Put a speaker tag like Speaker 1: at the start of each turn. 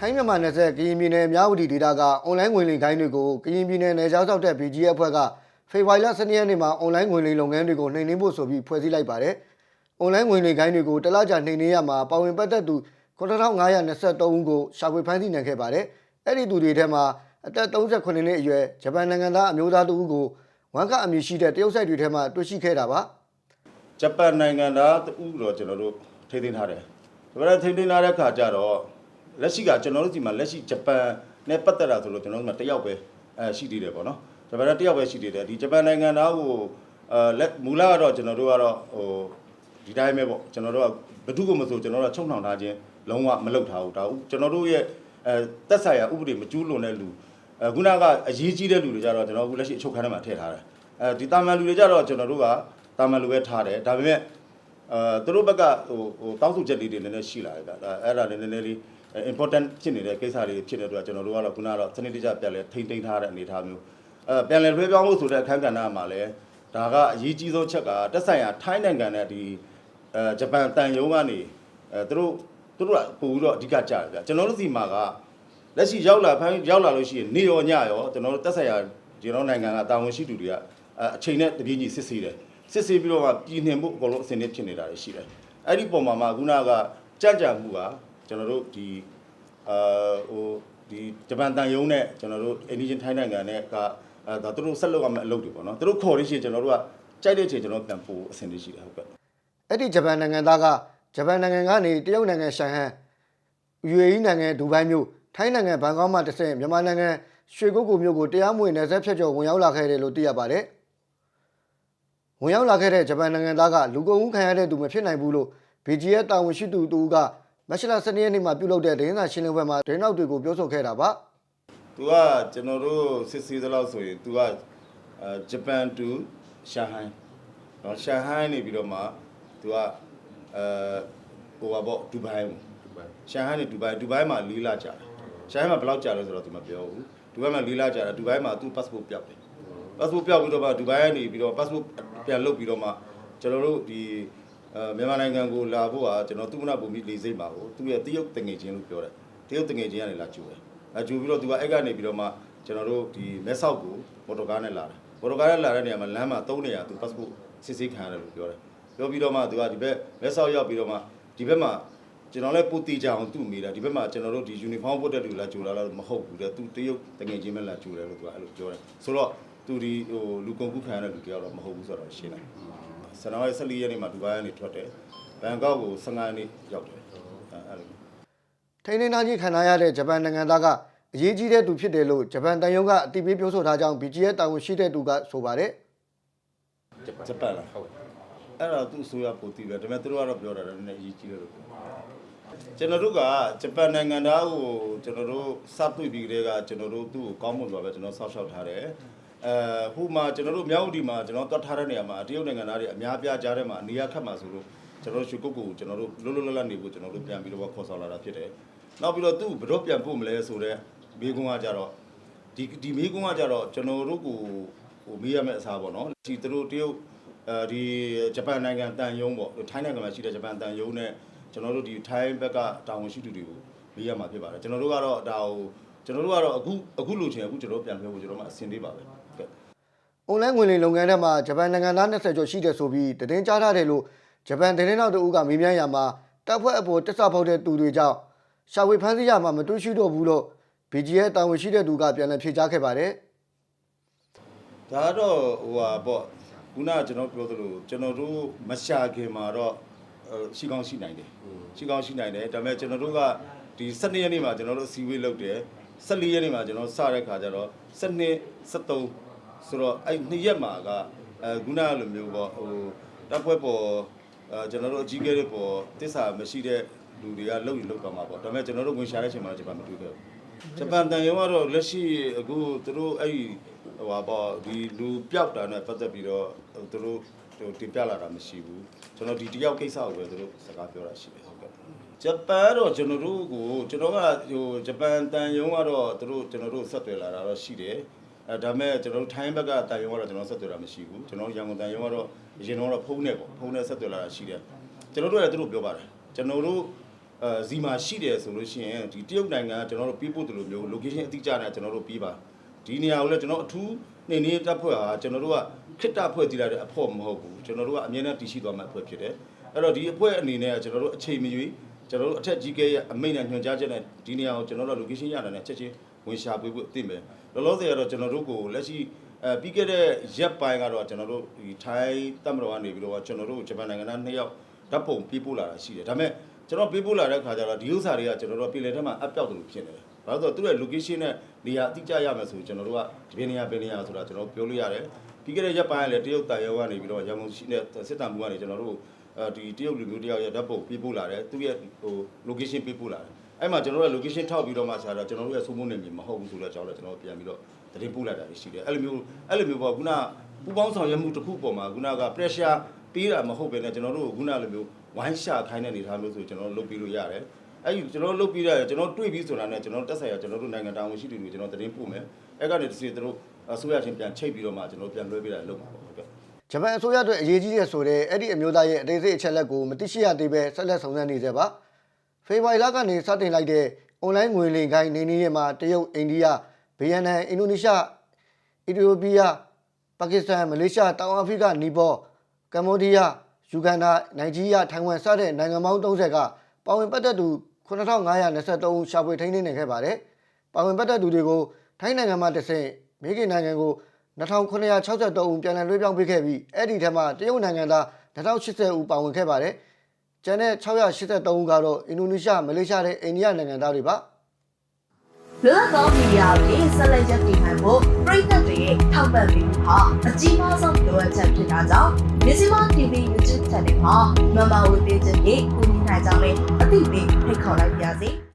Speaker 1: ထိုင်းမြန်မာနယ်စပ်ကရင်ပြည်နယ်မြဝတီဒေသကအွန်လိုင်းငွေလိမ်ခိုင်းတွေကိုကရင်ပြည်နယ်နယ်ခြားစောက်တဲ့ BG အဖွဲ့ကဖေဖော်ဝါရီလ12ရက်နေ့မှာအွန်လိုင်းငွေလိမ်လုပ်ငန်းတွေကိုနှိမ်နင်းဖို့ဆိုပြီးဖွဲ့စည်းလိုက်ပါတယ်။အွန်လိုင်းငွေလိမ်ခိုင်းတွေကိုတစ်လကြာနှိမ်နင်းရမှာပါဝင်ပတ်သက်သူ9523ဦးကိုရှာဖွေဖမ်းဆီးနိုင်ခဲ့ပါတယ်။အဲ့ဒီသူတွေထဲမှာအသက်38နှစ်အရွယ်ဂျပန်နိုင်ငံသားအမျိုးသားတဦးကိုဝန်ကအမည်ရှိတဲ့တရုတ်ဆိုင်တွေထဲမှာတွေ့ရှိခဲ့တာပါ။
Speaker 2: ဂျပန်နိုင်ငံသားတူတော့ကျွန်တော်တို့ထိန်းသိမ်းထားတယ်။ဒါပေမဲ့ထိန်းသိမ်းထားတဲ့ခါကျတော့ လက်ရှိကကျွန်တော်တို့ဒီမှာလက်ရှိဂျပန်နဲ့ပတ်သက်တာဆိုလို့ကျွန်တော်တို့မှာတယောက်ပဲအဲရှိသေးတယ်ပေါ့နော်။ဂျပန်ကတယောက်ပဲရှိသေးတယ်။ဒီဂျပန်နိုင်ငံသားကိုအဲလက်မူလကတော့ကျွန်တော်တို့ကတော့ဟိုဒီတိုင်းပဲပေါ့ကျွန်တော်တို့ကဘယ်သူမှမဆိုကျွန်တော်တို့ကချုံနှောင်ထားခြင်းလုံးဝမလုပ်ထားဘူး။ဒါကျွန်တော်တို့ရဲ့အဲတက်ဆိုင်ရာဥပဒေမကျူးလွန်တဲ့လူအဲခုနကအရေးကြီးတဲ့လူတွေကြတော့ကျွန်တော်အခုလက်ရှိအချုပ်ခန်းထဲမှာထည့်ထားတယ်။အဲဒီတာမန်လူတွေကြတော့ကျွန်တော်တို့ကတာမန်လူပဲထားတယ်။ဒါပေမဲ့အဲသူတို့ဘက်ကဟိုဟိုတောင်းဆိုချက်လေးတွေနည်းနည်းရှိလာတယ်ဗျဒါအဲ့ဒါလည်းနည်းနည်းလေး important ဖြစ်နေတဲ့ကိစ္စတွေဖြစ်တဲ့အတွက်ကျွန်တော်တို့ကတော့ခုနကတော့စနစ်တကျပြန်လဲထိမ့်သိမ်းထားတဲ့အနေအထားမျိုးအဲပြန်လဲလွှဲပြောင်းလို့ဆိုတဲ့အခန်းကဏ္ဍမှာလည်းဒါကအရေးကြီးဆုံးချက်ကတက်ဆိုင်ရာထိုင်းနိုင်ငံနဲ့ဒီအဲဂျပန်တန်ယုံကနေအဲသူတို့သူတို့ကပို့ပြီးတော့အဓိကကြားတယ်ဗျကျွန်တော်တို့စီမှာကလက်ရှိရောက်လာဖမ်းရောက်လာလို့ရှိရင်နေရောညရောကျွန်တော်တို့တက်ဆိုင်ရာကျွန်တော်နိုင်ငံကတာဝန်ရှိသူတွေကအချိန်နဲ့တပြေးညီစစ်ဆေးတယ်စစ်ဆေးပြီးတော့မှပြည်နှင်မှုအကုန်လုံးအစင်းနဲ့ဖြစ်နေတာတွေရှိတယ်။အဲ့ဒီပုံမှာမှခုနကကြံ့ကြာမှုက ကျွန်တော်တို့ဒီအာဟိုဒီဂျပန်တန်ယုံနဲ့ကျွန်တော်တို့အိန္ဒိယထိုင်းနိုင်ငံနဲ့ကအဲဒါသူတို့ဆက်လုပ်ရမယ့်အလုပ်တွေပေါ့နော်။သူတို့ခေါ်ရရှင်ကျွန်တော်တို့ကကြိုက်တဲ့အချိန်ကျွန်တော်ပြန်ပို့အစင်းတွေရှိတယ်ဟုတ်ကဲ့
Speaker 1: အဲ့ဒီဂျပန်နိုင်ငံသားကဂျပန်နိုင်ငံကနေတရုတ်နိုင်ငံရှန်ဟန် UAE နိုင်ငံဒူဘိုင်းမြို့ထိုင်းနိုင်ငံဘန်ကောက်မှတစ်ဆင့်မြန်မာနိုင်ငံရွှေကုတ်ကူမြို့ကိုတရားမဝင်နယ်စပ်ဖြတ်ကျော်ဝင်ရောက်လာခဲ့တယ်လို့သိရပါတယ်။ဝင်ရောက်လာခဲ့တဲ့ဂျပန်နိုင်ငံသားကလူကုန်မှုခံရတဲ့သူမဖြစ်နိုင်ဘူးလို့ BGS တာဝန်ရှိသူတူက မက်ရှလာ၁၂ရက်နေ့မှာပြုလုပ်တဲ့ဒိန်းစာရှင်းလင်းပွဲမှာဒိန်းနောက်တွေကိုပြောဆိုခဲ့တာပါ။
Speaker 2: "तू ကကျွန်တော်တို့စစ်ဆေးသလောက်ဆိုရင် तू ကအဲဂျပန်တူရှာဟိုင်းနော်ရှာဟိုင်းနေပြီးတော့မှ तू ကအဲဟိုပါပေါ့ဒူဘိုင်းကိုရှာဟိုင်းနေဒူဘိုင်းဒူဘိုင်းမှာ၄လကြာတယ်ရှာဟိုင်းမှာဘယ်လောက်ကြာလဲဆိုတော့ तू မပြောဘူးဒူဘိုင်းမှာ၄လကြာတယ်ဒူဘိုင်းမှာ तू passport ပျောက်တယ် passport ပျောက်ပြီးတော့မှဒူဘိုင်းကနေပြီးတော့ passport ပြန်လုတ်ပြီးတော့မှကျွန်တော်တို့ဒီ မြန်မာနိုင်ငံကိုလာဖို့ကကျွန်တော်သူမနာဘူမိလေးစိတ်ပါကိုသူရဲ့တရုတ်တငယ်ချင်းလို့ပြောတယ်တရုတ်တငယ်ချင်းကနေလာကြိုတယ်အဲကြိုပြီးတော့သူကအဲ့ကနေပြီးတော့မှကျွန်တော်တို့ဒီမဲဆောက်ကိုမော်တော်ကားနဲ့လာတယ်မော်တော်ကားနဲ့လာတဲ့နေရာမှာလမ်းမှာ၃နေရာသူ passport စစ်ဆေးခံရတယ်လို့ပြောတယ်ပြောပြီးတော့မှသူကဒီဘက်မဲဆောက်ရောက်ပြီးတော့မှဒီဘက်မှာကျွန်တော်လည်းပူတီကြအောင်သူ့မိတာဒီဘက်မှာကျွန်တော်တို့ဒီ uniform ဝတ်တဲ့လူလာကြိုလာလို့မဟုတ်ဘူးတဲ့သူတရုတ်တငယ်ချင်းပဲလာကြိုတယ်လို့သူကအဲ့လိုပြောတယ်ဆိုတော့သူဒီဟိုလူကုန်ကူးခံရတဲ့လူတယောက်တော့မဟုတ်ဘူးဆိုတော့ရှင်းတယ် ဆန္ဒရဲ့14ရက်နေ့မှာဒူဘိုင်းကနေထွက်တယ်ဘန်ကောက်ကို15ရက်နေ့ရောက်တယ်အဲ့လို။
Speaker 1: ထိန်းသိမ်းထားခြင်းခံရတဲ့ဂျပန်နိုင်ငံသားကအရေးကြီးတဲ့သူဖြစ်တယ်လို့ဂျပန်တန်ယုံကအတိပေးပြောဆိုထားကြောင်း BGS တာဝန်ရှိတဲ့သူကဆိုပါတယ်
Speaker 2: ဂျပန်လားဟုတ်အဲ့တော့သူ့အစိုးရပိုတည်ပဲဒါပေမဲ့သူတို့ကတော့ပြောတာလည်းနည်းနည်းအရေးကြီးတယ်လို့ပြောကျွန်တော်တို့ကဂျပန်နိုင်ငံသားကိုကျွန်တော်တို့စတွေ့ပြီးကတည်းကကျွန်တော်တို့သူ့ကိုကောင်းမွန်စွာပဲကျွန်တော်ဆောက်ရှောက်ထားတယ် အဲဟိုမှာကျွန်တော်တို့မြောက်ဥတီမှာကျွန်တော်တွတ်ထားတဲ့နေရာမှာတရုတ်နိုင်ငံသားတွေအများပြားကြားထဲမှာအနေရခတ်မှာဆိုလို့ကျွန်တော်တို့ရွှေကုတ်ကိုကျွန်တော်တို့လွတ်လွတ်လပ်လပ်နေဖို့ကျွန်တော်တို့ပြန်ပြီးတော့ခေါ်ဆောင်လာတာဖြစ်တယ်နောက်ပြီးတော့သူ့ဘယ်တော့ပြန်ပို့မလဲဆိုတော့မိကုန်းကကြတော့ဒီဒီမိကုန်းကကြတော့ကျွန်တော်တို့ကိုဟိုမေးရမယ့်အစားပေါ့နော်ဒီသူတို့တရုတ်အဲဒီဂျပန်နိုင်ငံတန်ယုံပေါ့ထိုင်းနိုင်ငံမှာရှိတဲ့ဂျပန်တန်ယုံနဲ့ကျွန်တော်တို့ဒီထိုင်းဘက်ကတာဝန်ရှိသူတွေကိုမေးရမှာဖြစ်ပါတယ်ကျွန်တော်တို့ကတော့ဒါဟိုကျွန်တော်တို့ကတော့အခုအခုလိုချင်အခုကျွန်တော်တို့ပြန်ပြောဖို့ကျွန်တော်မှအဆင်သေးပါပဲ ကဲ။
Speaker 1: online ငွေလိမ်လုပ်ငန်းထဲမှာဂျပန်နိုင်ငံသား20ကျော်ရှိတယ်ဆိုပြီးတည်င်းကြားထားတယ်လို့ဂျပန်တည်င်းနောက်တူကမေးမြန်းရမှာတပ်ဖွဲ့အပေါ်တက်ဆဖောက်တဲ့သူတွေကြောင့်ရှာဝေဖမ်းဆီးရမှာမတွေ့ရှိတော့ဘူးလို့ BGS တာဝန်ရှိတဲ့သူကပြန်လည်ဖြေကြားခဲ့ပါတယ်။
Speaker 2: ဒါတော့ဟိုဟာပေါ့ခုနကကျွန်တော်ပြောသလိုကျွန်တော်တို့မရှာခင်မှာတော့အဲရှိကောင်းရှိနိုင်တယ်ရှိကောင်းရှိနိုင်တယ်ဒါပေမဲ့ကျွန်တော်တို့ကဒီ12ရက်နေ့မှာကျွန်တော်တို့စီဝေးလုပ်တယ်14ရက်နေ့မှာကျွန်တော်စတဲ့ခါကျတော့12 73 ဆိုတော့အဲ့နှစ်ရက်မှာကအဲခုနကလိုမျိုးပေါ့ဟိုတပ်ဖွဲ့ပေါ်အဲကျွန်တော်တို့အကြီးကဲတွေပေါ်တစ္ဆာမရှိတဲ့လူတွေကလုံရင်လုံသွားမှာပေါ့ဒါပေမဲ့ကျွန်တော်တို့ဝင်ရှာတဲ့ချိန်မှာဂျပန်မတွေ့ခဲ့ဘူးဂျပန်တန်ရုံကတော့လက်ရှိအခုသူတို့အဲ့ဒီဟိုပါပေါ့ဒီလူပျောက်တာနဲ့ပတ်သက်ပြီးတော့သူတို့ဟိုတင်ပြလာတာမရှိဘူးကျွန်တော်ဒီတယောက်ကိစ္စကိုပဲသူတို့စကားပြောတာရှိတယ်ဟုတ်ကဲ့ဂျပန်ကတော့ကျွန်တော်တို့ကိုကျွန်တော်ကဟိုဂျပန်တန်ရုံကတော့သူတို့ကျွန်တော်တို့ဆက်သွယ်လာတာတော့ရှိတယ် အဲဒါမဲ့ကျွန်တော်တို့ထိုင်းဘက်ကတန်ရုံကတော့ကျွန်တော်ဆက်သွယ်တာမရှိဘူးကျွန်တော်ရန်ကုန်တန်ရုံကတော့အရင်တော့ဖုန်းနဲ့ပေါ့ဖုန်းနဲ့ဆက်သွယ်လာတာရှိတယ်ကျွန်တော်တို့လည်းသူတို့ပြောပါတယ်ကျွန်တော်တို့ဟအဲဇီမာရှိတယ်ဆိုလို့ရှိရင်ဒီတရုတ်နိုင်ငံကကျွန်တော်တို့ပြေးဖို့တလို့မျိုး location အတိအကျနဲ့ကျွန်တော်တို့ပြေးပါဒီနေရာကိုလည်းကျွန်တော်အထူးနေနေတပ်ဖွဲ့ဟာကျွန်တော်တို့ကခစ်တဖွဲ့တည်လာတဲ့အဖို့မဟုတ်ဘူးကျွန်တော်တို့ကအမြဲတမ်းတည်ရှိသွားမှာအဖွဲ့ဖြစ်တယ်အဲ့တော့ဒီအဖွဲ့အနေနဲ့ကျွန်တော်တို့အချိန်မရွေးကျွန်တော်တို့အထက်ကြီးကဲရဲ့အမိန့်နဲ့ညွှန်ကြားချက်နဲ့ဒီနေရာကိုကျွန်တော်တို့ location ရတယ်နဲ့ချက်ချင်း ဝင်ရှာပေးဖို့အသင့်ပဲလောလောဆယ်ကတော့ကျွန်တော်တို့ကိုလက်ရှိအဲပြီးခဲ့တဲ့ရက်ပိုင်းကတော့ကျွန်တော်တို့ဒီထိုင်းတပ်မတော်ကနေပြီးတော့ကျွန်တော်တို့ဂျပန်နိုင်ငံသားနှစ်ယောက်ဓာတ်ပုံပြေးပို့လာတာရှိတယ်ဒါပေမဲ့ကျွန်တော်ပြေးပို့လာတဲ့ခါကျတော့ဒီဥစ္စာတွေကကျွန်တော်တို့ပြည်လည်ထဲမှာအပြောက်တယ်လို့ဖြစ်နေတယ်ဘာလို့လဲဆိုတော့သူ့ရဲ့ location နဲ့နေရာအတိအကျရမယ်ဆိုကျွန်တော်တို့ကဒီဘယ်နေရာဘယ်နေရာဆိုတာကျွန်တော်ပြောလို့ရတယ်ပြီးခဲ့တဲ့ရက်ပိုင်းကလည်းတရုတ်တာရောကနေပြီးတော့ရန်ကုန်ရှိတဲ့စစ်တမ်းမှုကနေကျွန်တော်တို့အဲဒီတရုတ်လူမျိုးတယောက်ရဲ့ဓာတ်ပုံပြေးပို့လာတယ်သူ့ရဲ့ဟို location ပြေးပို့လာတယ် အဲ့မှာကျွန်တော်တို့ location ထောက်ပြီးတော့မှဆရာတော့ကျွန်တော်တို့ရဲ့စုံမုန်းနေပြီမဟုတ်ဘူးဆိုတော့ကျွန်တော်တို့ကျွန်တော်ပြန်ပြီးတော့တရင်ပို့လိုက်တာရှိတယ်အဲ့လိုမျိုးအဲ့လိုမျိုးပေါ့ခုနပူပေါင်းဆောင်ရွက်မှုတစ်ခုပေါ်မှာခုနက pressure ပေးတာမဟုတ်ပဲねကျွန်တော်တို့ခုနလိုမျိုးဝိုင်းရှာခိုင်းတဲ့အနေအထားမျိုးဆိုကျွန်တော်တို့လုပ်ပြီးလို့ရတယ်အဲ့ဒီကျွန်တော်တို့လုပ်ပြီးရတယ်ကျွန်တော်တွေ့ပြီးဆိုတာနဲ့ကျွန်တော်တက်ဆိုင်ရကျွန်တော်တို့နိုင်ငံတာဝန်ရှိသူတွေကျွန်တော်တရင်ပို့မယ်အဲ့ကနေတစ်စီတို့အစိုးရချင်းပြန်ချိတ်ပြီးတော့မှကျွန်တော်ပြန်လွှဲပေးတာလုပ်မှာပေါ့ဟုတ်ကဲ့
Speaker 1: ဂျပန်အစိုးရအတွက်အရေးကြီးတဲ့ဆိုတဲ့အဲ့ဒီအမျိုးသားရဲ့အသေးစိတ်အချက်လက်ကိုမသိရှိရသေးပဲဆက်လက်ဆောင်စမ်းနေကြပါ ဖေဖော်ဝါရီလကနေစတင်လိုက်တဲ့အွန်လိုင်းငွေလိမ်ခိုင်းနေနေရမှာတရုတ်အိန္ဒိယဗီယက်နမ်အင်ဒိုနီးရှားအီသီယိုးပီးယားပါကစ္စတန်မလေးရှားတောင်အာဖရိကနီပေါကမ္ဘောဒီးယားယူဂန်ဒါနိုင်ဂျီးယားထိုင်ဝမ်စတဲ့နိုင်ငံပေါင်း30ကပါဝင်ပတ်သက်သူ9523ဦးရှာဖွေထိန်းသိမ်းနေခဲ့ပါတယ်ပါဝင်ပတ်သက်သူတွေကိုထိုင်းနိုင်ငံမှာတဆင့်မိခင်နိုင်ငံကို2963ဦးပြန်လည်လွှဲပြောင်းပေးခဲ့ပြီးအဲ့ဒီထဲမှာတရုတ်နိုင်ငံသား2080ဦးပါဝင်ခဲ့ပါတယ်။ ကျန်တဲ့683ဦးကတော့အင်ဒိုနီးရှားမလေးရှားနဲ့အိန္ဒိယနိုင်ငံသားတွေပါ။
Speaker 3: လွတ်လပ်သောမီဒီယာတွေဆက်လက်ရပ်တည်နိုင်ဖို့ပြည်သက်တွေရဲ့ထောက်ပံ့ပေးမှုဟာအကြီးမားဆုံးလိုအပ်ချက်ဖြစ်တာကြောင့်မြစီမ TV YouTube Channel မှာမမဝေပေးခြင်းဖြင့်ကူညီနိုင်ကြမယ်အသိပေးဖိတ်ခေါ်လိုက်ပါရစေ။